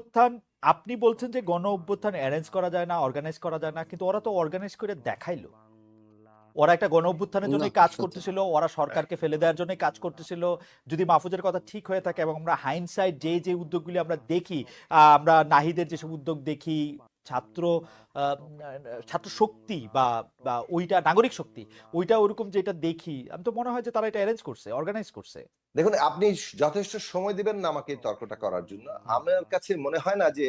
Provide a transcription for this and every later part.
অভ্যুত্থান আপনি বলছেন যে গণ অভ্যুত্থান অ্যারেঞ্জ করা যায় না অর্গানাইজ করা যায় না কিন্তু ওরা তো অর্গানাইজ করে দেখাইলো। ওরা একটা গণ অভ্যুত্থানের জন্য কাজ করতেছিল ওরা সরকারকে ফেলে দেওয়ার জন্য কাজ করতেছিল। যদি মাহফুজের কথা ঠিক হয়ে থাকে এবং আমরা হাইনসাইড যে যে উদ্যোগগুলি আমরা দেখি আহ, আমরা নাহিদের যেসব উদ্যোগ দেখি ছাত্র ছাত্র শক্তি বা বা ওইটা নাগরিক শক্তি ওইটা ওরকম যেটা দেখি আমি তো মনে হয় যে তারা এটা অ্যারেঞ্জ করছে অর্গানাইজ করছে। দেখুন আপনি যথেষ্ট সময় দিবেন না আমাকে তর্কটা করার জন্য। আমার কাছে মনে হয় না যে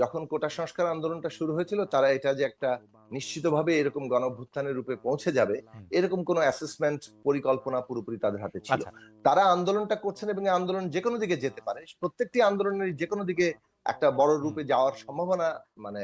যখন কোটা সংস্কার আন্দোলনটা শুরু হয়েছিল তারা এটা যে একটা নিশ্চিতভাবে এরকম গণভ্যুত্থানের রূপে পৌঁছে যাবে এরকম কোনো অ্যাসেসমেন্ট পরিকল্পনা পুরোপুরি তাদের হাতে ছিল। আচ্ছা। তারা আন্দোলনটা করছেন এবং আন্দোলন যে কোনো দিকে যেতে পারে প্রত্যেকটি আন্দোলনের যে কোনো দিকে একটা বড় রূপে যাওয়ার সম্ভাবনা মানে।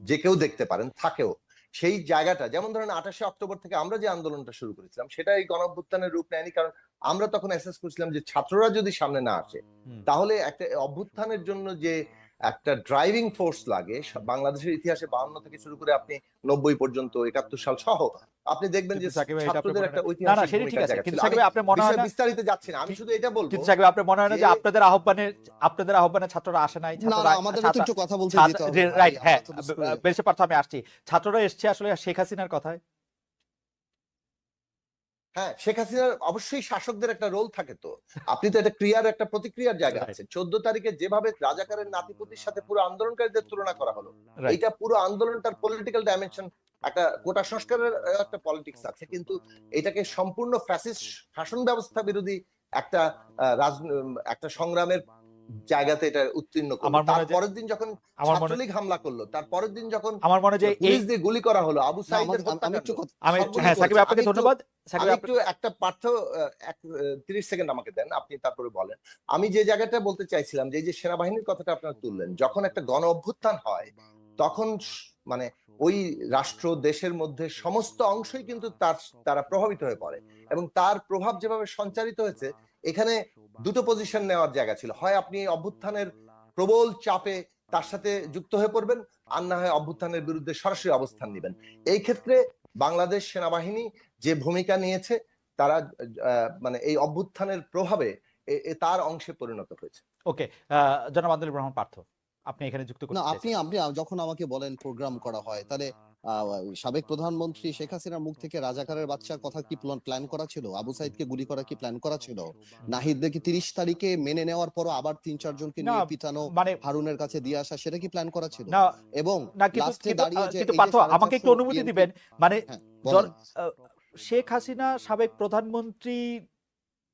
যে কেউ দেখতে পারেন থাকেও। সেই জায়গাটা যেমন ধরেন আঠাশে অক্টোবর থেকে আমরা যে আন্দোলনটা শুরু করেছিলাম সেটা এই গণঅভ্যুত্থানের রূপ নেয়নি। কারণ আমরা তখন অ্যাসেস করছিলাম যে ছাত্ররা যদি সামনে না আসে তাহলে একটা অভ্যুত্থানের জন্য যে একটা ড্রাইভিং ফোর্স লাগে বাংলাদেশের ইতিহাসে বাউন্ন থেকে শুরু করে আপনি নব্বই পর্যন্ত একাত্তর সাল সহ আপনি দেখবেন যে আপনি ছাত্রদের একটা ঐতিহাসিক ঠিক আছে। কিন্তু সাকিব আপনার মনে হয় বিস্তারিত যাচ্ছি না আমি শুধু এটা বলব কিন্তু সাকিব আপনার মনে হয় না যে আপনাদের আহ্বানে আপনাদের আহ্বানে ছাত্ররা আসে নাই ছাত্ররা আমাদের একটু কথা বলতে দিতে হবে রাইট হ্যাঁ। বেশি পার্থ আমি আসছি ছাত্ররা এসছে আসলে শেখ হাসিনার কথায় হ্যাঁ শেখ হাসিনার অবশ্যই শাসকদের একটা রোল থাকে তো। আপনি তো এটা ক্রিয়ার একটা প্রতিক্রিয়ার জায়গা আছে চোদ্দ তারিখে যেভাবে রাজাকারের নাতিপুতির সাথে পুরো আন্দোলনকারীদের তুলনা করা হলো এটা এইটা পুরো আন্দোলনটার পলিটিক্যাল ডাইমেনশন একটা গোটা সংস্কারের একটা পলিটিক্স আছে। কিন্তু এটাকে সম্পূর্ণ ফ্যাসিস্ট শাসন ব্যবস্থা বিরোধী একটা রাজ একটা সংগ্রামের জায়গাতে এটা উত্তীর্ণ করল। আমার তার যে- দিন যখন ছাত্রলীগ হামলা করল তার পরের দিন যখন আমার মনে হয় পুলিশ দিয়ে গুলি করা হলো আবু সাইদের আমি একটু আমি হ্যাঁ সাকিব আপনাকে ধন্যবাদ। সাকিব একটু একটা পার্থ আহ, এক তিরিশ সেকেন্ড আমাকে দেন আপনি তারপরে বলেন। আমি যে জায়গাটা বলতে চাইছিলাম যে যে সেনাবাহিনীর কথাটা আপনারা তুললেন যখন একটা গণ অভ্যুত্থান হয় তখন মানে ওই রাষ্ট্র দেশের মধ্যে সমস্ত অংশই কিন্তু তার তারা প্রভাবিত হয়ে পড়ে। এবং তার প্রভাব যেভাবে সঞ্চারিত হয়েছে এখানে দুটো পজিশন নেওয়ার জায়গা ছিল। হয় আপনি অভ্যুত্থানের প্রবল চাপে তার সাথে যুক্ত হয়ে পড়বেন আর না হয় অভ্যুত্থানের বিরুদ্ধে সরাসরি অবস্থান নেবেন। এই ক্ষেত্রে বাংলাদেশ সেনাবাহিনী যে ভূমিকা নিয়েছে তারা আহ, মানে এই অভ্যুত্থানের প্রভাবে তার অংশে পরিণত হয়েছে। ওকে আহ, জনাব আব্দুল রহমান পার্থ আপনি এখানে যুক্ত না আপনি আপনি যখন আমাকে বলেন প্রোগ্রাম করা হয় তাহলে সাবেক প্রধানমন্ত্রী শেখ হাসিনার মুখ থেকে রাজাকারের বাচ্চার কথা কি প্ল্যান করা ছিল? আবু সাইদকে গুলি করা কি প্ল্যান করা ছিল? নাহিদকে তিরিশ তারিখে মেনে নেওয়ার পরও আবার তিন চারজনকে নিয়ে পিটানো মানে হারুনের কাছে দিয়ে আসা সেটা কি প্ল্যান করা ছিল? এবং লাস্টে দাঁড়িয়ে যে আমাকে একটু অনুমতি দিবেন। মানে হ্যাঁ, শেখ হাসিনা সাবেক প্রধানমন্ত্রী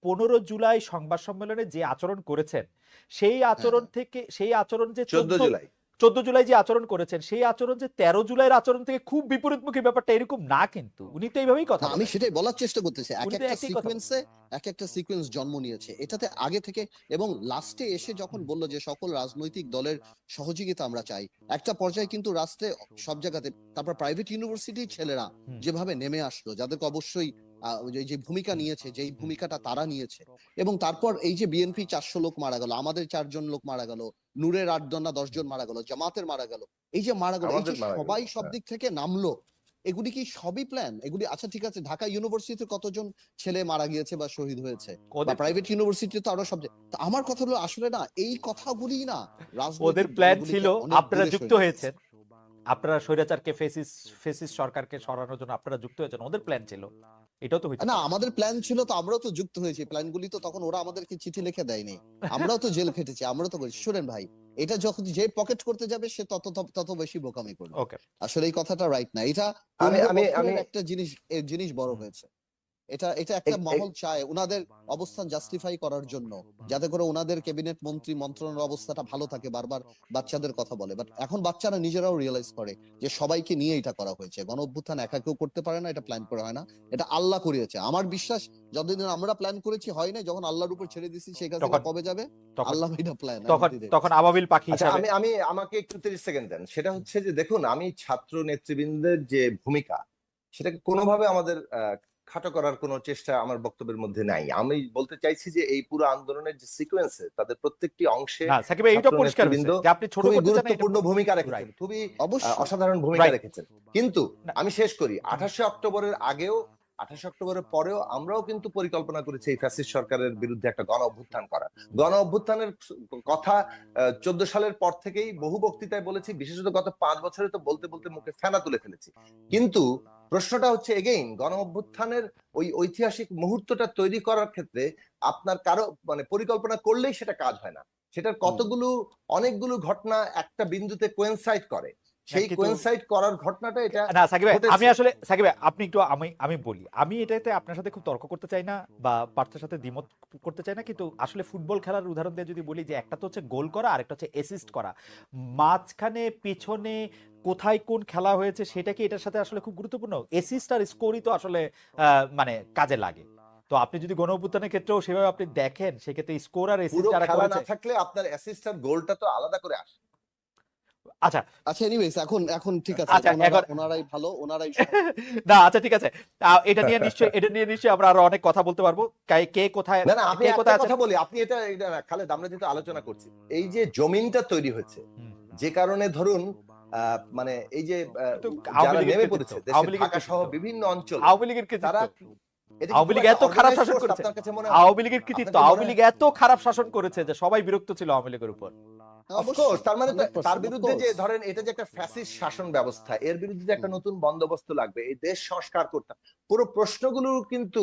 পনেরো জুলাই সংবাদ সম্মেলনে যে আচরণ করেছেন সেই আচরণ থেকে সেই আচরণ যে চোদ্দ জুলাই। চোদ্দ জুলাই যে আচরণ করেছেন সেই আচরণ যে তেরো জুলাইয়ের আচরণ থেকে খুব বিপরীতমুখী ব্যাপারটা এরকম না কিন্তু। উনি তো এইভাবেই কথা আমি সেটাই বলার চেষ্টা করতেছি। এক একটা সিকোয়েন্সে এক একটা সিকোয়েন্স জন্ম নিয়েছে। এটাতে আগে থেকে এবং লাস্টে এসে যখন বলল যে সকল রাজনৈতিক দলের সহযোগিতা আমরা চাই একটা পর্যায়ে কিন্তু রাষ্ট্রে সব জায়গাতে তারপর প্রাইভেট ইউনিভার্সিটির ছেলেরা যেভাবে নেমে আসলো যাদেরকে অবশ্যই যে- ভূমিকা নিয়েছে যেই ভূমিকাটা তারা নিয়েছে। এবং তারপর এই যে বিএনপি চারশো লোক মারা গেল আমাদের চারজন লোক মারা গেল নূরের আট জন না দশ মারা গেল জামাতের মারা গেল এই যে মারা গেল সবাই সব হ্যাঁ। দিক থেকে নামলো এগুলি কি সবই প্ল্যান এগুলি আচ্ছা ঠিক আছে ঢাকা ইউনিভার্সিটিতে কতজন ছেলে মারা গিয়েছে বা শহীদ হয়েছে? বা প্রাইভেট ইউনিভার্সিটি তো আরও সব আমার কথা হলো আসলে না এই কথাগুলি না ওদের প্ল্যান ছিল আপনারা যুক্ত হয়েছেন। আপনারা স্বৈরাচারকে ফেসিস ফেসিস সরকারকে সরানোর জন্য আপনারা যুক্ত হয়েছেন ওদের প্ল্যান ছিল। এটাও তো না আমাদের প্ল্যান ছিল তো আমরাও তো যুক্ত হয়েছি। প্ল্যানগুলি তো তখন ওরা আমাদেরকে চিঠি লিখে দেয়নি। আমরাও তো জেল খেটেছি আমরাও তো করেছি। শুনেন ভাই এটা যখন যে পকেট করতে যাবে সে তত তত- তত বেশি বোকামি করবে। আসলে এই কথাটা রাইট না। এটা আমি আমি একটা জিনিস জিনিস বড় হয়েছে। এটা এটা একটা মহল চায় ওনাদের অবস্থান জাস্টিফাই করার জন্য। যাতে করে ওনাদের ক্যাবিনেট মন্ত্রী মন্ত্রণালয়ের অবস্থাটা ভালো থাকে বারবার বাচ্চাদের কথা বলে। বাট এখন বাচ্চারা নিজেরাও রিয়েলাইজ করে যে সবাইকে নিয়ে এটা করা হয়েছে। গণ অভ্যুত্থান একা কেউ করতে পারে না এটা প্ল্যান করা হয় না। এটা আল্লাহ করিয়েছে। আমার বিশ্বাস যতদিন আমরা প্ল্যান করেছি হয় না যখন আল্লাহর উপর ছেড়ে দিছি সেই কাছে কবে যাবে? আল্লাহ এটা প্ল্যান তখন তখন আবাবিল পাখি আচ্ছা আমি আমি আমাকে একটু তিরিশ সেকেন্ড দেন। সেটা হচ্ছে যে দেখুন আমি ছাত্র নেতৃবৃন্দের যে ভূমিকা সেটাকে কোনোভাবে আমাদের আহ, খাটো করার কোনো চেষ্টা আমার বক্তব্যের মধ্যে নাই। আমি বলতে চাইছি যে এই পুরো আন্দোলনের যে সিকোয়েন্সে তাদের প্রত্যেকটি অংশে সাকিব এইটা পরিষ্কার যে আপনি ছোট খুবই করতে চান না, এটা- গুরুত্বপূর্ণ ভূমিকা রেখেছেন খুবই অসাধারণ ভূমিকা রেখেছেন। কিন্তু আমি শেষ করি আঠাশে অক্টোবরের আগেও আঠাশ অক্টোবরের পরেও আমরাও কিন্তু পরিকল্পনা করেছি এই ফ্যাসিস্ট সরকারের বিরুদ্ধে একটা গণ অভ্যুত্থান করা গণ অভ্যুত্থানের কথা চোদ্দ সালের পর থেকেই বহু বক্তৃতায় বলেছি বিশেষত গত পাঁচ বছরে তো বলতে বলতে মুখে ফেনা তুলে ফেলেছি। কিন্তু প্রশ্নটা হচ্ছে এগেইন গণ অভ্যুত্থানের ওই ঐতিহাসিক মুহূর্তটা তৈরি করার ক্ষেত্রে আপনার কারও মানে পরিকল্পনা করলেই সেটা কাজ হয় না। সেটার কতগুলো অনেকগুলো ঘটনা একটা বিন্দুতে কোয়েনসাইড করে। সেই কোয়েনসাইড করার ঘটনাটা এটা না সাকিব আমি আসলে সাকিব আপনি একটু আমি আমি বলি। আমি এটাতে আপনার সাথে খুব তর্ক করতে চাই না বা পার্থের সাথে দ্বিমত করতে চাই না কিন্তু আসলে ফুটবল খেলার উদাহরণ দিয়ে যদি বলি যে একটা তো হচ্ছে গোল করা আর একটা হচ্ছে অ্যাসিস্ট করা। মাঝখানে পেছনে কোথায় কোন খেলা হয়েছে সেটা কি এটার সাথে আসলে খুব গুরুত্বপূর্ণ? আর স্কোরই তো আসলে মানে কাজে লাগে। তো আপনি যদি গণ অভ্যুত্থানের ক্ষেত্রেও সেভাবে আপনি দেখেন সেক্ষেত্রে স্কোর আর অ্যাসিস্ট যারা খেলা করেছে না থাকলে আপনার অ্যাসিস্ট আর গোলটা তো আলাদা করে আসে। আচ্ছা। আচ্ছা এনিওয়েজ এখন এখন ঠিক আছে আচ্ছা, ওনারাই ভালো ওনারাই না আচ্ছা ঠিক আছে। এটা নিয়ে নিশ্চয়ই এটা নিয়ে নিশ্চয়ই আমরা আরও অনেক কথা বলতে পারব। কে- কোথায় না না আমি কোথায় কথা বলি আপনি এটা খালেদ আমরা যেহেতু আলোচনা করছি। এই যে জমিনটা তৈরি হয়েছে। যে কারণে ধরুন মানে এই যে যারা নেমে পড়েছে দেশের ঢাকা সহ বিভিন্ন অঞ্চল। আওয়ামী লীগের তারা আওয়ামী লীগ এত খারাপ শাসন করেছে? আওয়ামী লীগের কৃতিত্ব আওয়ামী লীগ এত খারাপ শাসন করেছে যে সবাই বিরক্ত ছিল আওয়ামী লীগের উপর। তার মানে তার বিরুদ্ধে যে ধরেন এটা যে একটা ফ্যাসিস্ট শাসন ব্যবস্থা এর বিরুদ্ধে যে একটা নতুন বন্দোবস্ত লাগবে এই দেশ সংস্কার করতে পুরো প্রশ্নগুলো কিন্তু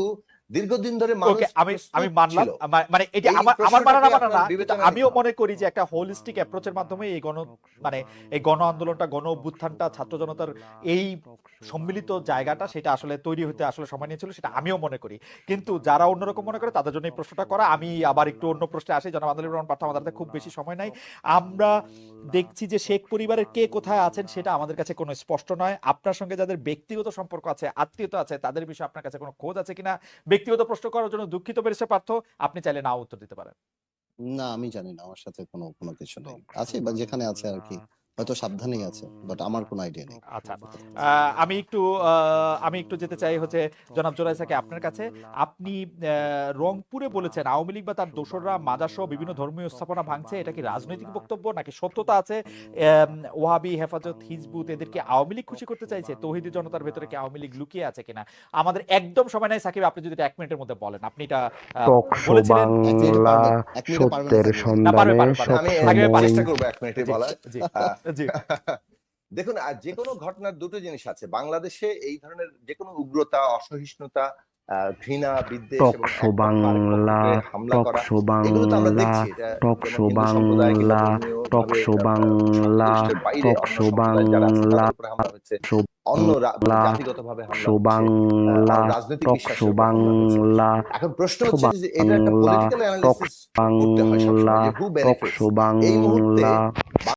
দীর্ঘদিন ধরে আমি আমি মানলাম মানে এটা আমার আমার মানা না মানা না আমিও মনে করি যে একটা হোলিস্টিক অ্যাপ্রোচের মাধ্যমে এই গণ মানে এই গণ আন্দোলনটা গণ অভ্যুত্থানটা ছাত্র জনতার এই সম্মিলিত জায়গাটা সেটা আসলে তৈরি হতে আসলে সময় নিয়েছিল সেটা আমিও মনে করি। কিন্তু যারা অন্যরকম মনে করে তাদের জন্য এই প্রশ্নটা করা। আমি আবার একটু অন্য প্রশ্নে আসি জনাব আন্দোলন রহমান পার্থ আমাদের খুব বেশি সময় নাই। আমরা দেখছি যে শেখ পরিবারের কে কোথায় আছেন সেটা আমাদের কাছে কোনো স্পষ্ট নয়। আপনার সঙ্গে যাদের ব্যক্তিগত সম্পর্ক আছে আত্মীয়তা আছে তাদের বিষয়ে আপনার কাছে কোনো খোঁজ আছে কিনা? ব্যক্তিগত প্রশ্ন করার জন্য দুঃখিত পেরেছে পার্থ আপনি চাইলে না উত্তর দিতে পারেন। না আমি জানি না আমার সাথে কোনো কোনো কিছু নেই। আছে বা যেখানে আছে আর কি। হয়তো সাবধানেই আছে বাট আমার কোনো আইডিয়া নেই। আচ্ছা আহ, আমি একটু আহ, আমি একটু যেতে চাই হচ্ছে জনাব জোরাই সাকে আপনার কাছে। আপনি আহ, রংপুরে বলেছেন আওয়ামী লীগ বা তার দোসররা মাজারসহ বিভিন্ন ধর্মীয় স্থাপনা ভাঙছে এটা কি রাজনৈতিক বক্তব্য নাকি সত্যতা আছে? ওয়াহাবি হেফাজত হিজবুত এদেরকে আওয়ামী লীগ খুশি করতে চাইছে? তৌহিদি জনতার ভেতরে কি আওয়ামী লীগ লুকিয়ে আছে কিনা? আমাদের একদম সময় নাই সাকিব আপনি যদি এক মিনিটের মধ্যে বলেন। আপনি এটা বলেছিলেন? বাংলা সত্যের সন্ধানে। আমি। চেষ্টা করব এক মিনিটে জি দেখুন আর যে কোনো ঘটনার দুটো জিনিস আছে। বাংলাদেশে এই ধরনের যে কোনো উগ্রতা অসহিষ্ণুতা ঘৃণা বিদ্বেষ টকশো বাংলা হামলা talk show Bangla talk show Bangla talk show Bangla talk show Bangla অন্য জাতিগতভাবে টকশো এখন প্রশ্ন হচ্ছে যে এটা একটা পলিটিক্যাল অ্যানালিসিস টকশো বাংলা।